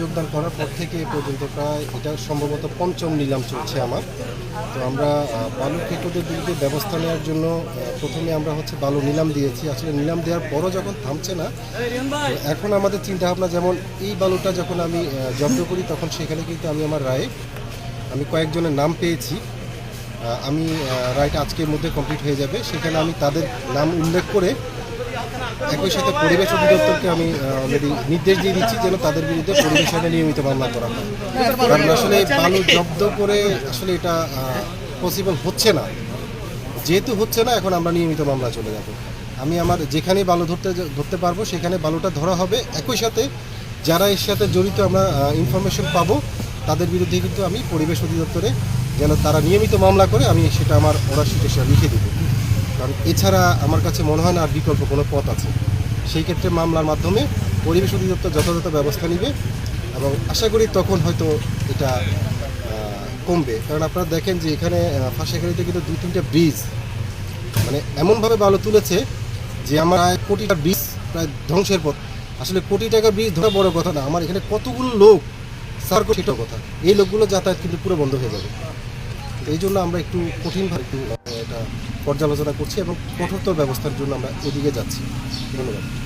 যোগদান করার পর থেকে এ পর্যন্ত প্রায় এটা সম্ভবত পঞ্চম নিলাম চলছে আমার। তো আমরা বালু কেকুদের বিরুদ্ধে ব্যবস্থা নেওয়ার জন্য প্রথমে আমরা হচ্ছে বালু নিলাম দিয়েছি। আসলে নিলাম দেওয়ার পরও যখন থামছে না এখন আমাদের চিন্তা ভাবনা যেমন এই বালুটা যখন আমি জব্দ করি, তখন সেখানে কিন্তু আমি আমার রায়ে, আমি কয়েকজনের নাম পেয়েছি। আমি রায়টা আজকের মধ্যে কমপ্লিট হয়ে যাবে। সেখানে আমি তাদের নাম উল্লেখ করে একই সাথে পরিবেশ অধিদপ্তরকে আমি অলরেডি নির্দেশ দিয়ে দিচ্ছি যেন তাদের বিরুদ্ধে পরিবেশ আইনে নিয়মিত মামলা করা হয়। কারণ আসলে বালু জব্দ করে আসলে এটা পসিবল হচ্ছে না। যেহেতু হচ্ছে না, এখন আমরা নিয়মিত মামলা চলে যাব। আমি আমার যেখানে বালু ধরতে ধরতে পারব, সেখানে বালুটা ধরা হবে। একই সাথে যারা এর সাথে জড়িত আমরা ইনফরমেশন পাবো, তাদের বিরুদ্ধে কিন্তু আমি পরিবেশ অধিদপ্তরে যেন তারা নিয়মিত মামলা করে, আমি সেটা আমার শিটে সেটা লিখে দেবো। এছাড়া আমার কাছে মনে হয় না আর বিকল্প কোনো পথ আছে। সেই ক্ষেত্রে মামলার মাধ্যমে পরিবেশ অধিদপ্তর যথাযথ ব্যবস্থা নেবে এবং আশা করি তখন হয়তো এটা কমবে। কারণ আপনারা দেখেন যে এখানে ফাঁসিখালিতে কিন্তু দুই তিনটা ব্রিজ মানে এমনভাবে বালু তুলেছে যে আমার কোটি টাকার ব্রিজ প্রায় ধ্বংসের পথ। আসলে কোটি টাকার ব্রিজ ধরা বড় কথা না, আমার এখানে কতগুলো লোক সার সেটাও কথা। এই লোকগুলো যাতায়াত কিন্তু পুরো বন্ধ হয়ে যাবে। এই জন্য আমরা একটু কঠিনভাবে একটু এটা পর্যালোচনা করছি এবং কঠোরতর ব্যবস্থার জন্য আমরা এদিকে যাচ্ছি। ধন্যবাদ।